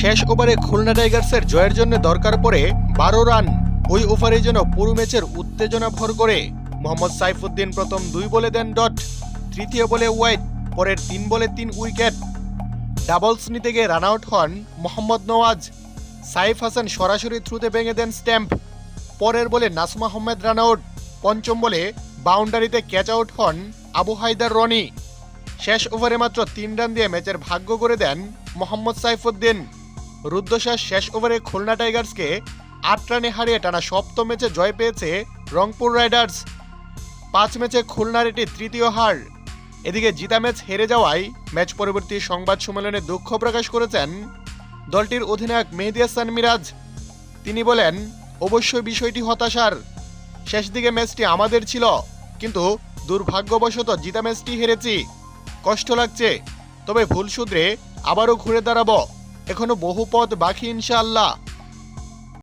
শেষ ওভারে খুলনা টাইগার্সের জয়ের জন্য দরকার পড়ে বারো রান। ওই ওভারে যেন পুরো ম্যাচের উত্তেজনা ভর করে। মোহাম্মদ সাইফুদ্দিন প্রথম দুই বলে দেন ডট। তৃতীয় বলে ওয়াইড। পরের তিন বলে তিন উইকেট। ডাবলস নিতে গিয়ে রান আউট হন মোহাম্মদ নওয়াজ। সাইফ হাসান সরাসরি থ্রুতে ভেঙে দেন স্ট্যাম্প। পরের বলে নাসমা আহমেদ রান আউট পঞ্চম বলে বাউন্ডারিতে ক্যাচ আউট হন আবু হায়দার রনি। শেষ ওভারে মাত্র তিন রান দিয়ে ম্যাচের ভাগ্য করে দেন মোহাম্মদ সাইফুদ্দিন। রুদ্ধশ্বাস শেষ ওভারে খুলনা টাইগার্সকে আট রানে হারিয়ে টানা সপ্তম ম্যাচে জয় পেয়েছে রংপুর রাইডার্স। পাঁচ ম্যাচে খুলনার এটি তৃতীয় হার। এদিকে জিতা ম্যাচ হেরে যাওয়ায় ম্যাচ পরবর্তী সংবাদ সম্মেলনে দুঃখ প্রকাশ করেছেন দলটির অধিনায়ক মেহেদি হাসান মিরাজ। তিনি বলেন, অবশ্যই বিষয়টি হতাশার। শেষ দিকে ম্যাচটি আমাদের ছিল, কিন্তু দুর্ভাগ্যবশত জিতা ম্যাচটি হেরেছি। কষ্ট লাগছে। তবে ভুল শুধরে আবারও ঘুরে দাঁড়াব। এখনও বহু পথ বাকি ইনশাআল্লাহ।